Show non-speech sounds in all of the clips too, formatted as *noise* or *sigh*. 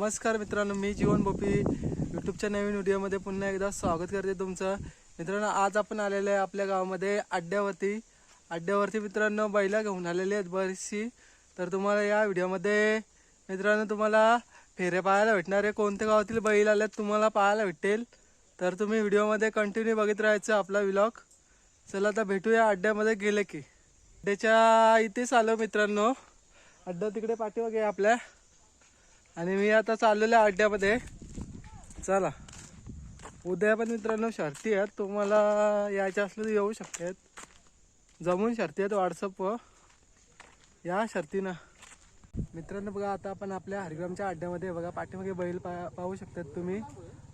नमस्कार मित्रांनो मी जीवन बोपी यूट्यूबच्या नवीन व्हिडिओमध्ये पुन्हा एकदा स्वागत करते तुमचं. मित्रांनो आज आपण आलेलो आहे आपल्या गावामध्ये अड्ड्यावरती. अड्ड्यावरती मित्रांनो बैला घेऊन आलेली आहेत बरीचशी. तर तुम्हाला या व्हिडिओमध्ये मित्रांनो तुम्हाला फेरे पाहायला भेटणार आहे. कोणत्या गावातील बैल आल्यात तुम्हाला पाहायला भेटेल. तर तुम्ही व्हिडिओमध्ये कंटिन्यू बघित राहायचं आपला विलॉग चला आता भेटूया अड्ड्यामध्ये गेले की. अड्ड्याच्या इथेच आलो मित्रांनो. अड्डा तिकडे पाठीमागे आहे आपल्या. आणि मी आता चाललेलो आहे अड्ड्यामध्ये. चला. उद्या पण मित्रांनो शर्ती आहेत. तुम्हाला यायच्या असलं तर येऊ शकतात जमून शर्ती आहेत व्हॉट्सअपवर या शर्तीनं. मित्रांनो बघा आता आपण आपल्या हरिग्रामच्या अड्ड्यामध्ये बघा पाठीमागे बैल पा पाहू शकतात तुम्ही.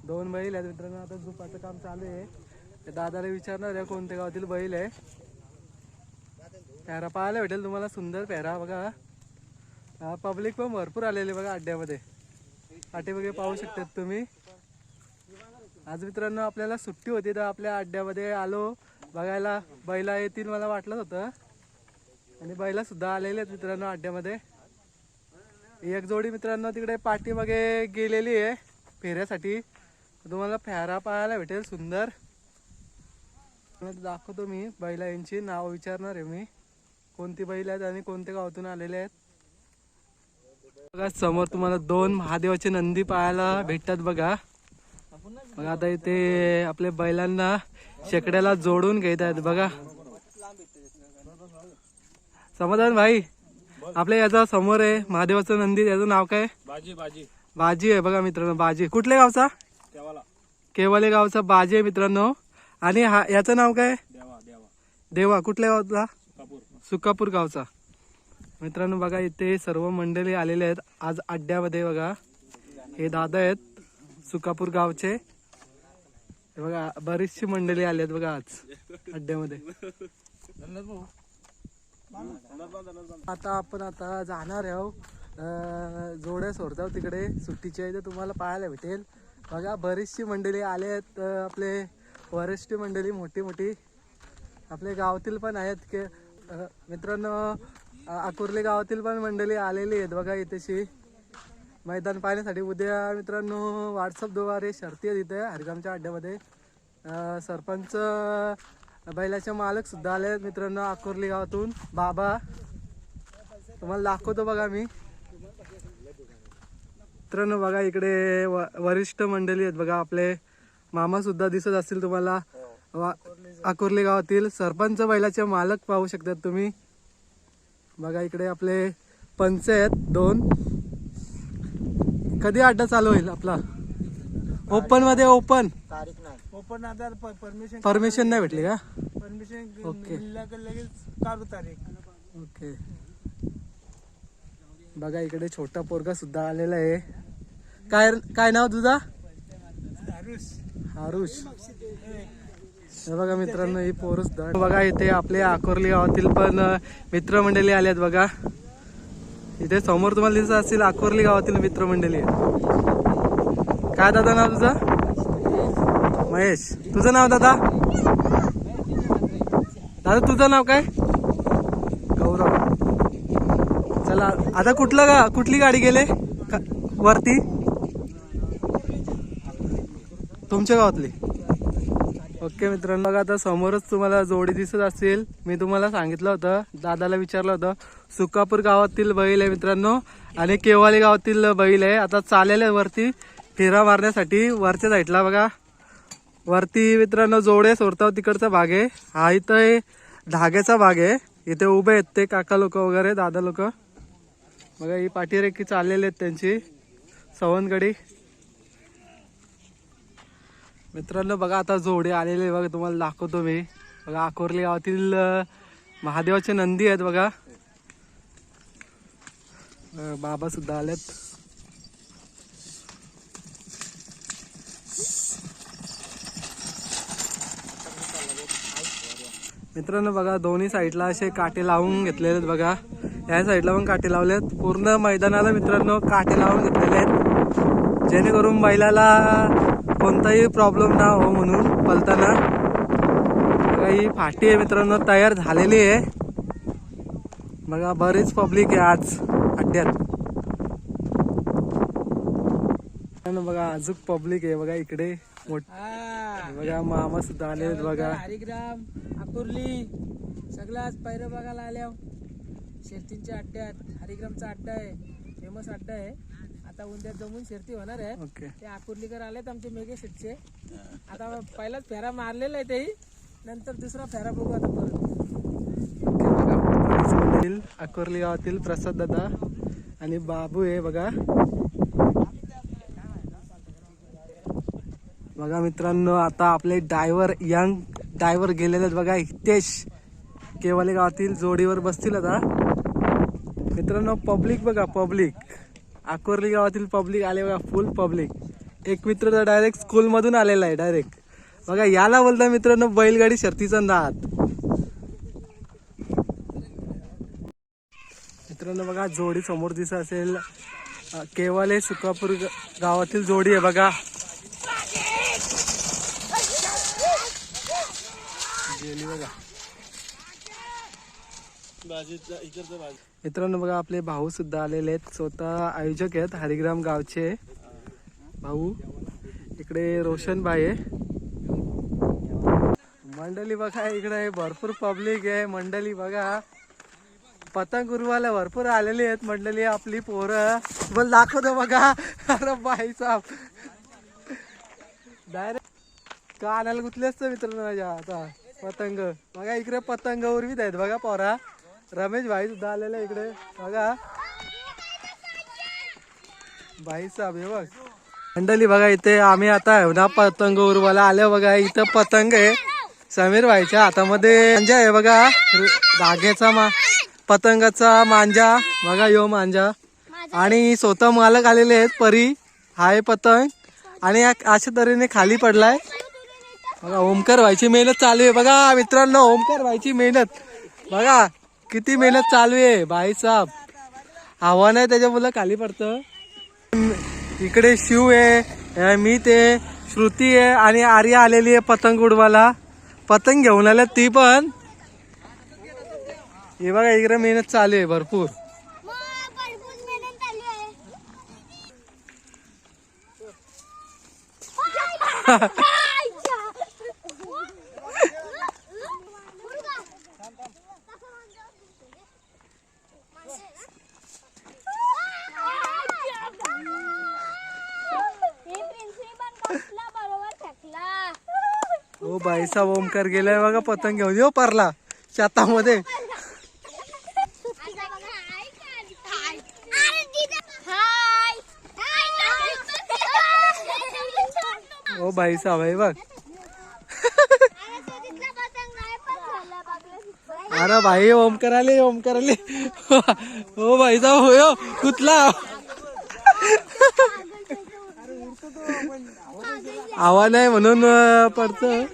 दोन बैल आहेत मित्रांनो. आता झुपाचं काम चालू आहे. दादाला विचारणार आहे कोणत्या गावातील बैल आहे. पेहरा पाहायला भेटेल तुम्हाला. सुंदर पेहरा बघा. हा पब्लिक पण भरपूर आलेले बघा अड्ड्यामध्ये. पाठीमागे पाहू शकतात तुम्ही. आज मित्रांनो आपल्याला सुट्टी होती तर आपल्या अड्ड्यामध्ये आलो. बघायला बैला येतील मला वाटलं होतं. आणि बैला सुद्धा आलेले आहेत मित्रांनो अड्ड्यामध्ये. एक जोडी मित्रांनो तिकडे पाठीमागे गेलेली आहे फेऱ्यासाठी. तुम्हाला फेरा पाहायला भेटेल सुंदर. दाखवतो मी बैला यांची नाव विचारणार आहे मी. कोणती बैल आहेत आणि कोणत्या गावातून आलेले आहेत. बघा समोर तुम्हाला दोन महादेवाचे नंदी पाहायला भेटतात बघा. बघा आता इथे आपल्या बैलांना शेकड्याला जोडून घेत आहेत बघा. समाधान भाई आपल्या याचा समोर आहे महादेवाचं नंदी. याचं नाव काय? बाजी बाजी. बाजी आहे बघा मित्रांनो बाजी. कुठल्या गावचा? केवाले. गावचा बाजी आहे मित्रांनो. आणि हा याचं नाव काय? देवा कुठल्या गावचा? कापूर सुकापूर गावचा. मित्रांनो बघा इथे सर्व मंडळी आलेले आहेत. आज अड्ड्यामध्ये बघा हे दादा आहेत सुकापूर गावचे. हे बघा बरीचशी मंडळी आली आहेत बघा आज अड्ड्यामध्ये. आता आपण आता जाणार आहोत हो. जोड्या सोडतो आहोत तिकडे. सुट्टीच्या इथे तुम्हाला पाहायला भेटेल. बघा बरीचशी मंडळी आले आहेत. आपले वरिष्ठ मंडळी मोठी मोठी आपले गावातील पण आहेत. की मित्रांनो आकुर्ली गावातील पण मंडळी आलेली आहेत बघा इथेशी. मैदान पाहण्यासाठी. उद्या मित्रांनो व्हॉट्सअपद्वारे शर्ती आहेत इथे हरिगामच्या अड्ड्यामध्ये. सरपंच बैलाचे मालक सुद्धा आले आहेत मित्रांनो आकुर्ली गावातून. बाबा तुम्हाला दाखवतो बघा मी. मित्रांनो बघा इकडे व वरिष्ठ मंडळी आहेत बघा आपले. मामा सुद्धा दिसत असतील तुम्हाला. वा आकुर्ली गावातील सरपंच बैलाचे मालक पाहू शकतात तुम्ही. बघा इकडे आपले पंच आहेत दोन. कधी अड्डा चालू होईल आपला? ओपनमध्ये ओपन तारीख नाही. ओपन आधार परमिशन परमिशन नाही भेटली का? Permission okay. लगेच काढू तारीख? ओके बघा इकडे छोटा पोरगा सुद्धा आलेला आहे. काय काय नाव तुझा? हारुष हे बघा मित्रांनो ही पोरस बघा इथे आपले आकोर्ली गावातील पण मित्रमंडळी आले आहेत बघा. इथे समोर तुम्हाला दिसत असतील आकोर्ली गावातील मित्रमंडळी काय दादा नाव तुझं? महेश. तुझं नाव दादा? दादा तुझं नाव काय? गौरव. चला आता कुठलं गा कुठली गाडी गेले? का- वरती? तुमच्या गावातली. ओके मित्रांनो बघा आता समोरच तुम्हाला जोडी दिसत असेल. मी तुम्हाला सांगितलं होतं दादाला विचारलं होतं. सुकापूर गावातील बैल आहे मित्रांनो आणि केवाली गावातील बैल आहे. आता चालेल आहे वरती फेरा मारण्यासाठी वरच्या साईडला बघा. वरती मित्रांनो जोडे सोडताव तिकडचा भाग आहे. हा इथं आहे धाग्याचा भाग आहे. इथे उभे आहेत ते काका लोक वगैरे दादा लोक. बघा ही पाठीरेखी चाललेली आहेत त्यांची. सवनगडी. मित्रांनो बघा आता जोडे आलेले बघा तुम्हाला दाखवतो मी. बघा आकोर्ली गावातील महादेवाचे नंदी आहेत बघा. बाबा सुद्धा आलेत. मित्रांनो बघा दोन्ही साईडला असे काटे लावून घेतलेले आहेत बघा. या साईडला पण काटे लावले आहेत पूर्ण मैदानाला मित्रांनो काटे लावून घेतलेले आहेत. जेणेकरून बैलाला कोणताही प्रॉब्लेम ना हो म्हणून पलताना. बघा ही फाटी आहे मित्रांनो तयार झालेली आहे. बघा बरीच पब्लिक आहे आज अड्ड्यात. आणि बघा अजून पब्लिक आहे. बघा इकडे मोठ बघा मामा सुद्धा आले आहेत बघा. हरिग्राम अकुर्ली सगळं आज पैरं बघायला आल्या शेर्तींच्या अड्ड्यात हरिग्रामचा अड्डा आहे. फेमस अड्डा आहे. आता उद्या जमून शेर्ती होणार आहे. ओके. ते अकुर्लीकर आलेत आमचे मेघे शेटचे. आता पहिलाच फेरा मारलेला आहे तेही. नंतर दुसरा फेरा बघू आता परत. अकोर्ली गावातील प्रसाद दादा आणि बाबू आहे बघा. बघा मित्रांनो आता आपले डायव्हर यंग डायव्हर गेलेले आहेत बघा हितेश केवाले गावातील जोडीवर बसतील आता. मित्रांनो पब्लिक बघा पब्लिक. अकोर्ली गावातील पब्लिक आले बघा फुल पब्लिक एक मित्र तर डायरेक्ट स्कूलमधून आलेला आहे डायरेक्ट बघा याला बोलता मित्रांनो बैलगाडी शर्तीचा नाद. मित्रांनो बघा जोडी समोर दिसत असेल. केवळ हे सुकापूर गावातील जोडी आहे बघा. गेली बघा. मित्रांनो बघा आपले भाऊ सुद्धा आलेले आहेत. स्वतः आयोजक आहेत हरिग्राम गावचे. भाऊ इकडे रोशन भाई आहे. मंडळी बघा इकडे भरपूर पब्लिक आहे. मंडळी बघा पतंग उर्वाला भरपूर आलेली आहेत. मंडळी आपली पोरं. पण दाखवतो बघा. अरे बाई साहेब. डायरेक्ट आणायला गुतले असतं मित्रांनो माझ्या आता पतंग. बघा इकडे पतंग उर्वीत आहेत बघा पोरा. रमेश भाई सुद्धा आलेला आहे इकडे. बघा. भाई साहेब हे बघ. मंडळी बघा इथे आम्ही आता आहे ना पतंग उर्वाला आले बघा. इथं पतंग आहे. समीर भाईच्या हातामध्ये मांजा आहे बघा. धाग्याचा मा पतंगाचा मांजा. बघा यो मांजा. आणि स्वतः मालक आलेले आहेत परी. हाय पतंग. आणि अशा तऱ्हेने खाली पडलाय. बघा ओमकार व्हायची मेहनत चालू आहे. बघा मित्रांनो ओमकार व्हायची मेहनत. बघा. किती मेहनत चालू आहे भाई साहेब हवा नाही त्याच्या मुलं खाली पडतं. इकडे शिव आहे मी ते श्रुती आहे आणि आर्या आलेली आहे पतंग उडवायला. पतंग घेऊन आल्या ती पण. हे बघा इकडे मेहनत चालू आहे भरपूर. *laughs* *laughs* हो बाईसाहेब ओमकार गेलाय बघा पतंग घेऊन. येऊ परला शेतामध्ये. हो बाईसाहेब आहे बघ. अरे भाई ओमकार आले ओमकार ओ हो बाईसाहेब होय कुठला? आवा नाही म्हणून अं, पडतं.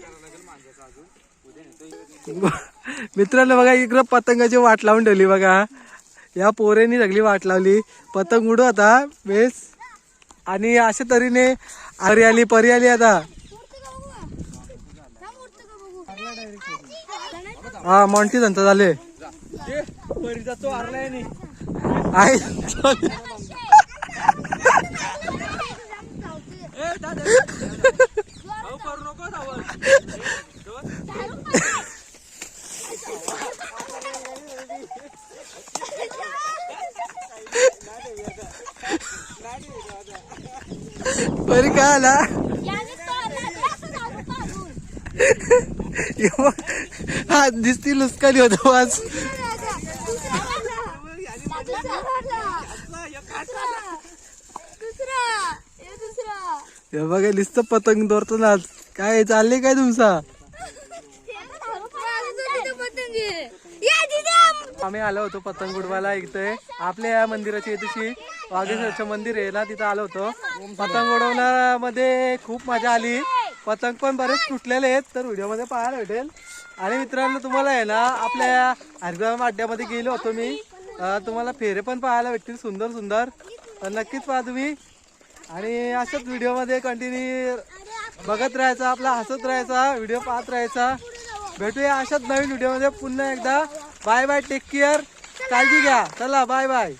*laughs* मित्रांनो बघा इकडं पतंगाची वाट लावून ठेवली बघा. या पोरेनी सगळी वाट लावली. पतंग उडू आता बेस. आणि अशा तऱ्हेने आरी आली परी आली आता. हा मॉन्टी त्यांचा झाले. आहे *laughs* *laughs* परी काय आला यो, हा दिसती लुचकाली होतो आज हे बघा नुसतं पतंग दोरतो ना आज काय चालले काय तुमचा? आम्ही आलो होतो पतंग उडवायला इथे. आपल्या या मंदिराच्या इथेशी वाघेश्वरचं मंदिर आहे ना तिथं आलो होतो. पतंग उडवण्यामध्ये खूप मजा आली. पतंग पण बरेच तुटलेले आहेत तर व्हिडिओमध्ये पाहायला भेटेल. आणि मित्रांनो तुम्हाला आहे ना आपल्या हरिग्राम अड्ड्यामध्ये गेलो होतो मी. तुम्हाला फेरे पण पाहायला भेटतील सुंदर सुंदर. नक्कीच पहा तुम्ही. आणि अशाच व्हिडिओमध्ये कंटिन्यू बघत राहायचा आपला हसत राहायचा व्हिडिओ पाहत राहायचा. भेटूया अशाच नवीन व्हिडिओमध्ये पुन्हा एकदा. बाय बाय टेक केअर काळजी घ्या. चला बाय बाय.